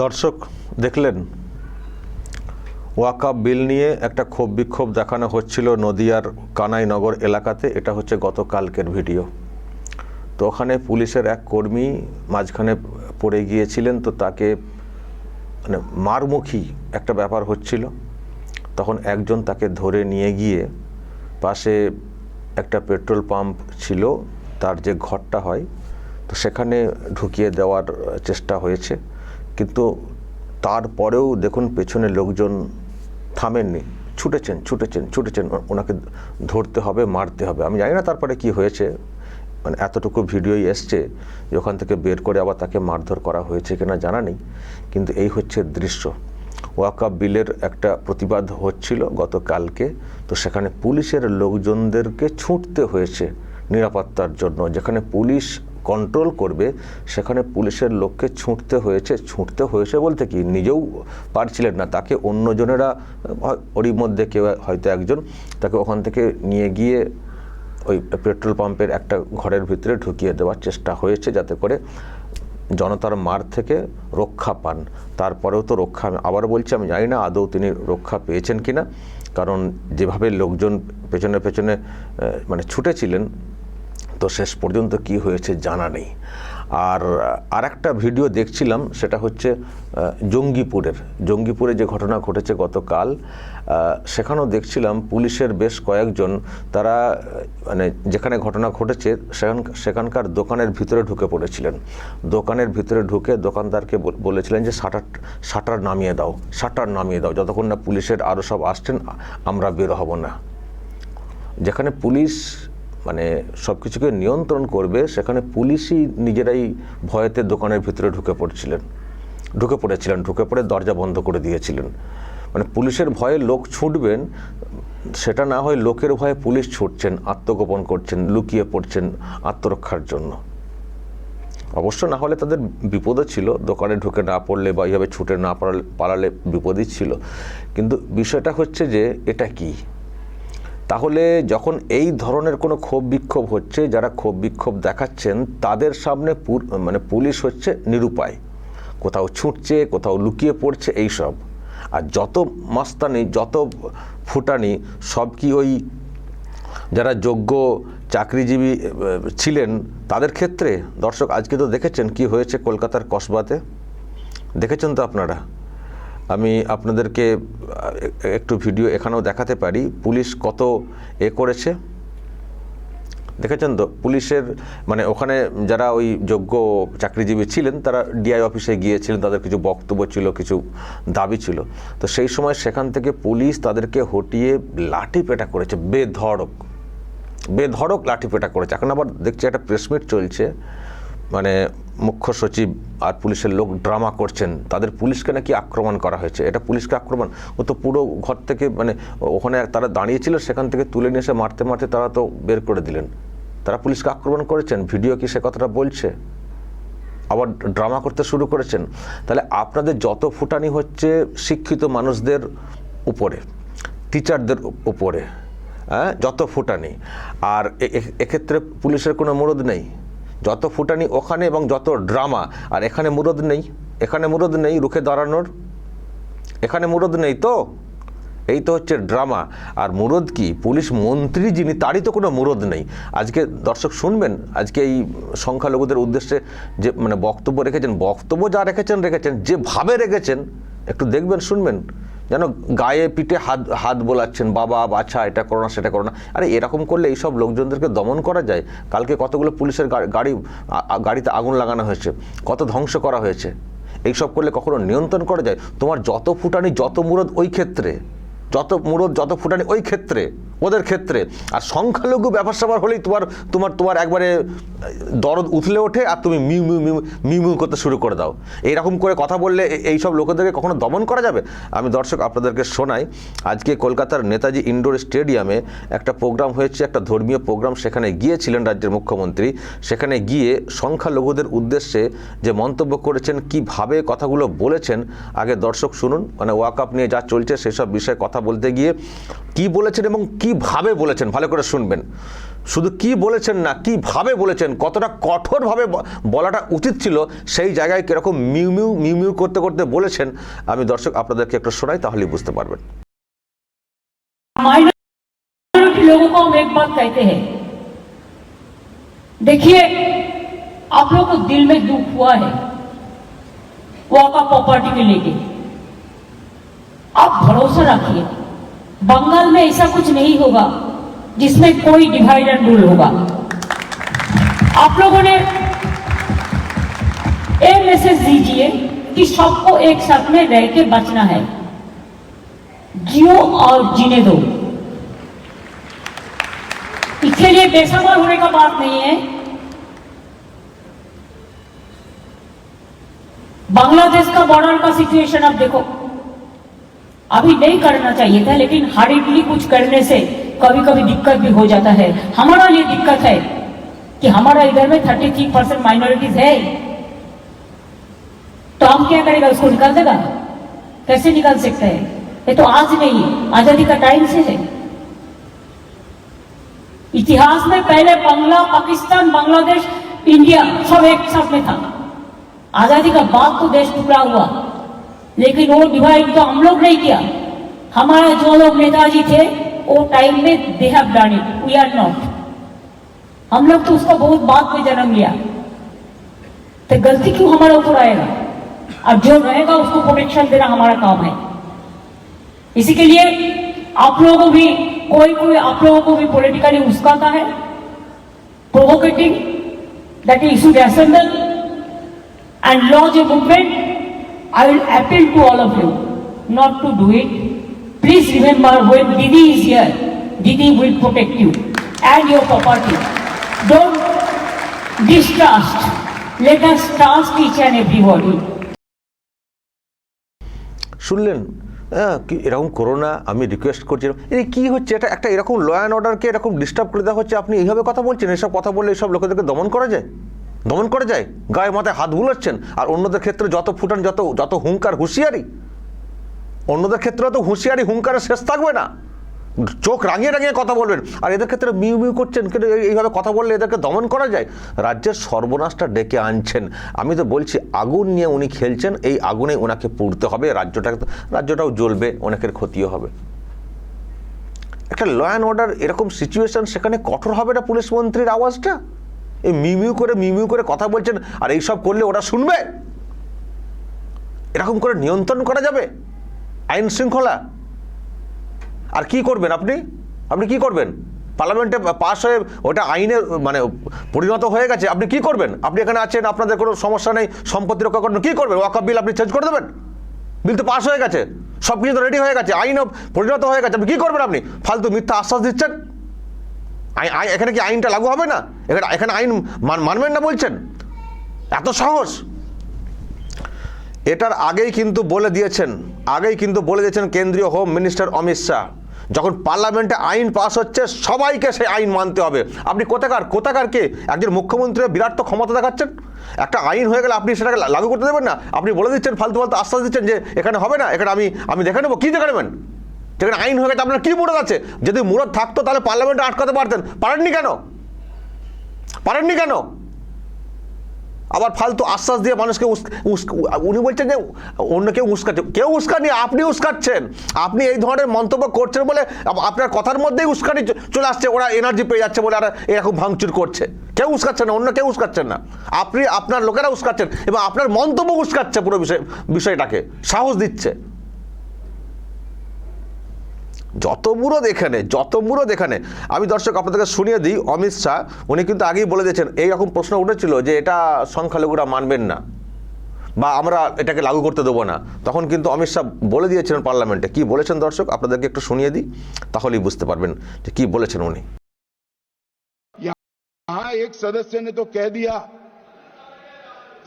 দর্শক, দেখলেন? ওয়াকাপ বিল নিয়ে একটা ক্ষোভ বিক্ষোভ দেখানো হচ্ছিল নদিয়ার কানাইনগর এলাকাতে। এটা হচ্ছে গতকালকের ভিডিও। তো ওখানে পুলিশের এক কর্মী মাঝখানে পড়ে গিয়েছিলেন, তো তাকে মানে মারমুখী একটা ব্যাপার হচ্ছিল। তখন একজন তাকে ধরে নিয়ে গিয়ে পাশে একটা পেট্রোল পাম্প ছিল, তার যে ঘরটা হয়, তো সেখানে ঢুকিয়ে দেওয়ার চেষ্টা হয়েছে। কিন্তু তারপরেও দেখুন পেছনে লোকজন থামেননি। ছুটেছেন ছুটেছেন ছুটেছেন। ওনাকে ধরতে হবে, মারতে হবে। আমি জানি না তারপরে কি হয়েছে। মানে এতটুকু ভিডিওই এসছে যে ওখান থেকে বের করে আবার তাকে মারধর করা হয়েছে কিনা জানা নেই। কিন্তু এই হচ্ছে দৃশ্য। ওয়াকাপ বিলের একটা প্রতিবাদ হচ্ছিল গতকালকে। তো সেখানে পুলিশের লোকজনদেরকে ছুটতে হয়েছে নিরাপত্তার জন্য। যেখানে পুলিশ কন্ট্রোল করবে, সেখানে পুলিশের লোককে ছুটতে হয়েছে ছুটতে হয়েছে বলতে কি নিজেও পারছিলেন না। তাকে অন্যজনেরা ওরই মধ্যে কেউ হয়তো একজন, তাকে ওখান থেকে নিয়ে গিয়ে ওই পেট্রোল পাম্পের একটা ঘরের ভিতরে ঢুকিয়ে দেওয়ার চেষ্টা হয়েছে যাতে করে জনতার মার থেকে রক্ষা পান। তারপরেও তো রক্ষা আবার বলছি, আমি জানি না আদৌ তিনি রক্ষা পেয়েছেন কিনা, কারণ যেভাবে লোকজন পেছনে পেছনে মানে ছুটেছিলেন তো শেষ পর্যন্ত কি হয়েছে জানা নেই। আর আর একটা ভিডিও দেখছিলাম, সেটা হচ্ছে জঙ্গিপুরের। জঙ্গিপুরে যে ঘটনা ঘটেছে গতকাল সেখানেও দেখছিলাম পুলিশের বেশ কয়েকজন তারা মানে যেখানে ঘটনা ঘটেছে, সেখান, সেখানকার দোকানের ভিতরে ঢুকে পড়েছিলেন। দোকানের ভিতরে ঢুকে দোকানদারকে বলেছিলেন যে, শাটার শাটার নামিয়ে দাও, শাটার নামিয়ে দাও, যতক্ষণ না পুলিশের আরও সব আসছেন, আমরা বের হব না। যেখানে পুলিশ মানে সব কিছুকে নিয়ন্ত্রণ করবে, সেখানে পুলিশই নিজেরাই ভয়েতে দোকানের ভিতরে ঢুকে পড়ছিলেন। ঢুকে পড়েছিলেন, ঢুকে পড়ে দরজা বন্ধ করে দিয়েছিলেন। মানে পুলিশের ভয়ে লোক ছুটবেন, সেটা না হয় লোকের ভয়ে পুলিশ ছুটছেন, আত্মগোপন করছেন, লুকিয়ে পড়ছেন আত্মরক্ষার জন্য। অবশ্য না হলে তাদের বিপদও ছিল, দোকানে ঢুকে না পড়লে বা এইভাবে ছুটে না পারলে পালালে বিপদই ছিল। কিন্তু বিষয়টা হচ্ছে যে, এটা কি? তাহলে যখন এই ধরনের কোনো ক্ষোভ বিক্ষোভ হচ্ছে, যারা ক্ষোভ বিক্ষোভ দেখাচ্ছেন, তাদের সামনে মানে পুলিশ হচ্ছে নিরুপায়। কোথাও ছুটছে, কোথাও লুকিয়ে পড়ছে, এই সব। আর যত মাস্তানি, যত ফুটানি, সব কি ওই যারা যোগ্য চাকরিজীবী ছিলেন, তাদের ক্ষেত্রে? দর্শক, আজকে তো দেখেছেন কি হয়েছে কলকাতার কসবাতে? দেখেছেন তো আপনারা? আমি আপনাদেরকে একটু ভিডিও এখানেও দেখাতে পারি, পুলিশ কত এ করেছে। দেখেছেন তো? পুলিশের মানে ওখানে যারা ওই যোগ্য চাকরিজীবী ছিলেন, তারা ডিআই অফিসে গিয়েছিলেন, তাদের কিছু বক্তব্য ছিল, কিছু দাবি ছিল। তো সেই সময় সেখান থেকে পুলিশ তাদেরকে হটিয়ে লাঠি পেটা করেছে, বেধড়ক। বেধড়ক লাঠি পেটা করেছে। এখন আবার দেখছি একটা প্রেসমিট চলছে মানে মুখ্য সচিব আর পুলিশের লোক ড্রামা করছেন। তাদের পুলিশকে নাকি আক্রমণ করা হয়েছে? এটা পুলিশকে আক্রমণ? ও তো পুরো ঘর থেকে মানে ওখানে তারা দাঁড়িয়েছিল, সেখান থেকে তুলে নিয়ে এসে মারতে মারতে তারা তো বের করে দিলেন। তারা পুলিশকে আক্রমণ করেছেন? ভিডিও কি সে কথাটা বলছে? আবার ড্রামা করতে শুরু করেছেন? তাহলে আপনাদের যত ফুটানি হচ্ছে শিক্ষিত মানুষদের উপরে, টিচারদের উপরে হ্যাঁ? যত ফুটানি। আর এক্ষেত্রে পুলিশের কোনো মুরদ নেই? যত ফুটানি ওখানে এবং যত ড্রামা, আর এখানে মুরদ নেই, এখানে মুরদ নেই রুখে দাঁড়ানোর, এখানে মুরদ নেই তো? এই তো হচ্ছে ড্রামা। আর মুরদ কি? পুলিশ মন্ত্রী যিনি, তারই তো কোনো মুরদ নেই। আজকে দর্শক শুনবেন, আজকে এই সংখ্যালঘুদের উদ্দেশ্যে যে মানে বক্তব্য রেখেছেন, বক্তব্য যা রেখেছেন রেখেছেন যেভাবে রেখেছেন, একটু দেখবেন, শুনবেন। যেন গায়ে পিঠে হাত হাত বোলাচ্ছেন, বাবা, বাছা, এটা করো না, সেটা করো না। আরে এরকম করলে এইসব লোকজনদেরকে দমন করা যায়? কালকে কতগুলো পুলিশের গাড়ি গাড়িতে আগুন লাগানো হয়েছে, কত ধ্বংস করা হয়েছে? এইসব করলে কখনো নিয়ন্ত্রণ করা যায়? তোমার যত ফুটানি, যত মুরদ ওই ক্ষেত্রে, যত মুরদ, যত ফুটানি ওই ক্ষেত্রে। ওদের ক্ষেত্রে। আর সংখ্যালঘু ব্যাপার স্যাপার হলেই তোমার তোমার তোমার একবারে দরদ উথলে ওঠে আর তুমি মিউ মিউ মিউ মিউ মিউ করতে শুরু করে দাও। এইরকম করে কথা বললে এ- এইসব লোকেদেরকে কখনো দমন করা যাবে? আমি দর্শক আপনাদেরকে শোনাই, আজকে কলকাতার নেতাজি ইনডোর স্টেডিয়ামে একটা প্রোগ্রাম হয়েছে, একটা ধর্মীয় প্রোগ্রাম, সেখানে গিয়েছিলেন রাজ্যের মুখ্যমন্ত্রী। সেখানে গিয়ে সংখ্যালঘুদের উদ্দেশ্যে যে মন্তব্য করেছেন, কীভাবে কথাগুলো বলেছেন, আগে দর্শক শুনুন। মানে ওয়াকআপ নিয়ে যা চলছে, সেসব বিষয়ে কথা বলতে গিয়ে কি বলেছেন এবং কিভাবে বলেছেন ভালো করে শুনবেন শুধু কি বলেছেন না কিভাবে বলেছেন কতটা কঠোরভাবে ব- বলাটা উচিত ছিল সেই জায়গায় কিরকম মিউ মিউ মিউ মিউ করতে করতে বলেছেন আমি দর্শক আপনাদেরকে একটু শোনাই তাহলেই বুঝতে পারবেন माइनॉरिटी लोगों को हम एक बात कहते हैं देखिए आप लोगों को दिल में दुख हुआ है वो का प्रॉपर्टी के लेके आप भरोसा रखिए बंगाल में ऐसा कुछ नहीं होगा जिसमें कोई डिवाइड एंड रूल होगा। आप लोगों ने ये मैसेज दीजिए कि सबको एक साथ में रह के बचना है। जियो और जीने दो। इसके लिए बेसबर होने का बात नहीं है। बांग्लादेश का बॉर्डर का सिचुएशन आप देखो। अभी नहीं करना चाहिए था, लेकिन हार्डली कुछ करने से कभी कभी दिक्कत भी हो जाता है। हमारा लिए दिक्कत है कि हमारा इधर में थर्टी थ्री परसेंट माइनॉरिटीज है। तो हम क्या करेगा, उसको निकाल देगा? कैसे निकाल सकते हैं? ये तो आज नहीं है, आज़ादी का टाइम से है। इतिहास में पहले बांग्ला, पाकिस्तान, बांग्लादेश, इंडिया सब एक साथ में था। आज़ादी का बाद तो देश टुकड़ा हुआ। लेकिन वो डिवाइड तो हम लोग नहीं किया। हमारा जो लोग नेताजी थे वो टाइम में they have done it we are not हम लोग तो उसका बहुत बाद में जन्म लिया। तो गलती क्यों हमारे ऊपर आएगा? अब जो रहेगा उसको प्रोटेक्शन देना हमारा काम है। इसी के लिए आप लोगों को भी कोई कोई आप लोगों को भी पॉलिटिकली उस्काता है। Provocating that should assemble and lodge a movement, I will appeal to all of you not to do it. Please remember when Didi is here, Didi will protect you and your property. Don't distrust. Let us trust each and everybody. শুনলেন হ্যাঁ কি এরকম করো না আমি request করছিলাম এই কি হচ্ছে এটা একটা এরকম ল অ্যান্ড অর্ডারকে এরকম ডিস্টার্ব করে দেওয়া হচ্ছে আপনি এইভাবে কথা বলছেন এসব কথা বললে এইসব লোকেদেরকে দমন করা যায় দমন করা যায়, গায়ে মাথায় হাত বুলাচ্ছেন, আর অন্যদের ক্ষেত্রে যত ফুটান, যত যত হুঙ্কার, হুঁশিয়ারি, অন্যদের ক্ষেত্রে তো হুঁশিয়ারি হুঙ্কারের শেষ থাকবে না। চোখ রাঙিয়ে রাঙিয়ে কথা বলবেন, আর এদের ক্ষেত্রে মিউ মিউ করছেন, কিন্তু এই- এইভাবে কথা বললে এদেরকে দমন করা যায়? রাজ্যের সর্বনাশটা ডেকে আনছেন। আমি তো বলছি, আগুন নিয়ে উনি খেলছেন, এই আগুনে ওনাকে পুড়তে হবে রাজ্যটা রাজ্যটাও জ্বলবে, অনেকের ক্ষতিও হবে। একটা ল অ্যান্ড অর্ডার এরকম সিচুয়েশন সেখানে কঠোর হবে না পুলিশ মন্ত্রীর আওয়াজটা? এই মিমিউ করে মিমিউ করে কথা বলছেন, আর এইসব করলে ওরা শুনবে? এরকম করে নিয়ন্ত্রণ করা যাবে? আইন শৃঙ্খলা? আর কি করবেন আপনি? আপনি কি করবেন? পার্লামেন্টে পাস হয়ে ওটা আইনে মানে পরিণত হয়ে গেছে, আপনি কি করবেন? আপনি এখানে আছেন, আপনাদের কোনো সমস্যা নেই, সম্পত্তি রক্ষা করবেন কী করবেন? ওয়াকআপ বিল আপনি চেঞ্জ করে দেবেন? বিল তো পাস হয়ে গেছে সব কিছু তো রেডি হয়ে গেছে, আইনও পরিণত হয়ে গেছে, আপনি কী করবেন আপনি? ফালতু মিথ্যা আশ্বাস দিচ্ছেন? এখানে কি আইনটা লাগু হবে না? এখানে এখানে আইন মান- মানবেন না বলছেন? এত সাহস এটার আগেই কিন্তু বলে দিয়েছেন, আগেই কিন্তু বলে দিয়েছেন কেন্দ্রীয় হোম মিনিস্টার অমিত শাহ। যখন পার্লামেন্টে আইন পাস হচ্ছে, সবাইকে সেই আইন মানতে হবে। আপনি কোথাকার কোথাকারকে একজন মুখ্যমন্ত্রী বিরাট তো ক্ষমতা দেখাচ্ছেন। একটা আইন হয়ে গেলে আপনি সেটাকে লাগু করতে দেবেন না। আপনি বলে দিচ্ছেন, ফালতু ফালতু আশ্বাস দিচ্ছেন যে এখানে হবে না, এখানে আমি আমি দেখে নেব। কী দেখে নেবেন? যেখানে আইন হয়ে গেছে, আপনার কী মুরত আছে যদি মুরত থাকতো, তাহলে পার্লামেন্টে আটকাতে পারতেন। পারেননি কেন? পারেননি কেন? আবার ফালতু আশ্বাস দিয়ে মানুষকে উনি বলছেন যে অন্য কেউ উস্কাচ্ছে। কেউ উস্কানি আপনি উস্কাচ্ছেন। আপনি এই ধরনের মন্তব্য করছেন বলে আপনার কথার মধ্যেই উস্কানি চলে আসছে, ওরা এনার্জি পেয়ে যাচ্ছে বলে আর এরকম ভাঙচুর করছে। কেউ উস্কাচ্ছেন না, অন্য কেউ উস্কাচ্ছেন না। আপনি, আপনার লোকেরা উস্কাচ্ছেন এবং আপনার মন্তব্য উস্কাচ্ছে পুরো বিষয়, বিষয়টাকে। সাহস দিচ্ছে। যত মুরদ এখানে যত মুরদ এখানে আমি দর্শক আপনাদেরকে শুনিয়ে দিই অমিত শাহ উনি কিন্তু আগেই বলে দিয়েছেন এইরকম প্রশ্ন উঠেছিল যে এটা সংখ্যালঘুরা মানবেন না বা আমরা এটাকে লাগু করতে দেবো না তখন কিন্তু অমিত শাহ বলে দিয়েছিলেন পার্লামেন্টে কি বলেছেন দর্শক আপনাদেরকে একটু শুনিয়ে দিই তাহলেই বুঝতে পারবেন যে কি বলেছেন উনি यहां एक सदस्य ने तो कह दिया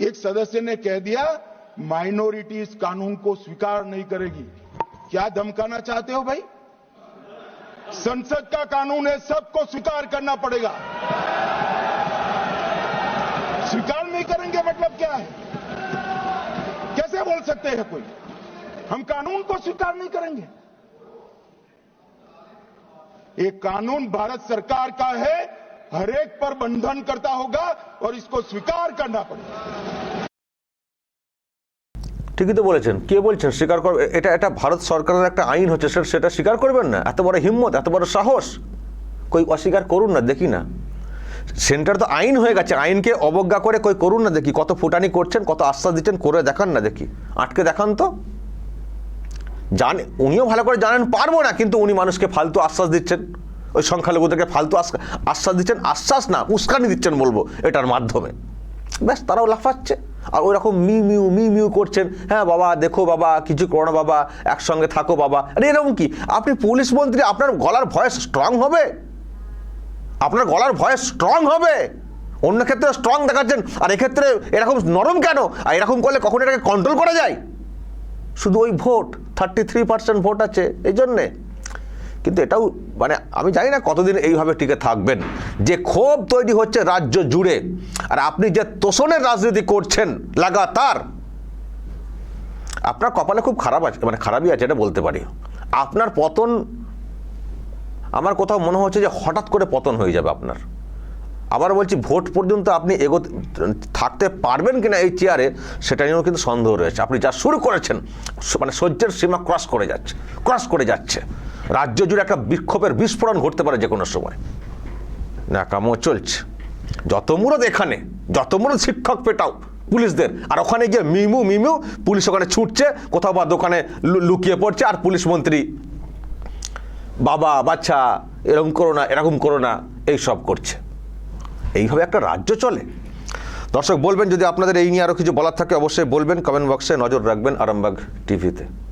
एक सदस्य ने कह दिया माइनॉरिटीज कानून को स्वीकार नहीं करेगी क्या धमकाना चाहते हो भाई संसद का कानून है, सबको स्वीकार करना पड़ेगा। स्वीकार नहीं करेंगे मतलब क्या है? कैसे बोल सकते हैं कोई? हम कानून को स्वीकार नहीं करेंगे। ये कानून भारत सरकार का है हरेक पर बंधन करता होगा और इसको स्वीकार करना पड़ेगा। ঠিকই তো বলেছেন। কে বলছেন? স্বীকার করবে এটা এটা ভারত সরকারের একটা আইন হচ্ছে, সেটা সেটা স্বীকার করবেন না? এত বড় হিম্মত, এত বড় সাহস। কই অস্বীকার করুন না, দেখি না। সেন্টার তো আইন হয়ে গেছে, আইনকে অবজ্ঞা করে কই করুন না, দেখি। কত ফুটানি করছেন, কত আশ্বাস দিচ্ছেন, করে দেখান না, দেখি। আটকে দেখান তো। জানে উনিও ভালো করে জানেন, পারব না, কিন্তু উনি মানুষকে ফালতু আশ্বাস দিচ্ছেন। ওই সংখ্যালঘুদেরকে ফালতু আশ্বাস দিচ্ছেন। আশ্বাস না, উস্কানি দিচ্ছেন বলব, এটার মাধ্যমে। ব্যাস, তারাও লাফাচ্ছে আর ওই রকম মি মিউ মি মিউ করছেন হ্যাঁ বাবা, দেখো বাবা, কিছু করো না বাবা, একসঙ্গে থাকো বাবা। আরে এরকম কি? আপনি পুলিশ মন্ত্রী, আপনার গলার ভয়েস স্ট্রং হবে? আপনার গলার ভয়েস স্ট্রং হবে? অন্য ক্ষেত্রে স্ট্রং দেখাচ্ছেন, আর এক্ষেত্রে এরকম নরম কেন? আর এরকম করলে কখন এটাকে কন্ট্রোল করা যায়? শুধু ওই vote thirty three percent vote আছে, এই জন্যে। কিন্তু এটাও মানে আমি জানি না কতদিন এইভাবে টিকে থাকবেন। যে ক্ষোভ তৈরি হচ্ছে রাজ্য জুড়ে, আর আপনি যে তোষণের রাজনীতি করছেন লাগাতার, আপনার কপালে খুব খারাপ আছে মানে খারাপই আছে এটা বলতে পারি। আপনার পতন, আমার কোথাও মনে হচ্ছে যে হঠাৎ করে পতন হয়ে যাবে আপনার। আবার বলছি, ভোট পর্যন্ত আপনি এগোতে, থাকতে পারবেন কিনা এই চেয়ারে, সেটা নিয়েও কিন্তু সন্দেহ রয়েছে। আপনি যা শুরু করেছেন মানে সহ্যের সীমা ক্রস করে যাচ্ছে, ক্রস করে যাচ্ছে। রাজ্য জুড়ে একটা বিক্ষোভের বিস্ফোরণ ঘটতে পারে যে কোনো সময়। নাকামো চলছে। যত মুরদ এখানে, যত মুরদ শিক্ষক পেটাও পুলিশদের, আর ওখানে গিয়ে মিমু মিমু, পুলিশ ওখানে ছুটছে, কোথাও বা দোকানে লুকিয়ে পড়ছে, আর পুলিশ মন্ত্রী, বাবা, বাচ্চা এরকম করো না, এরকম করো না, এই সব করছে। এইভাবে একটা রাজ্য চলে। দর্শক, বলবেন যদি আপনাদের এই নিয়ে আরও কিছু বলার থাকে, অবশ্যই বলবেন কমেন্ট বক্সে নজর রাখবেন আরামবাগ টিভিতে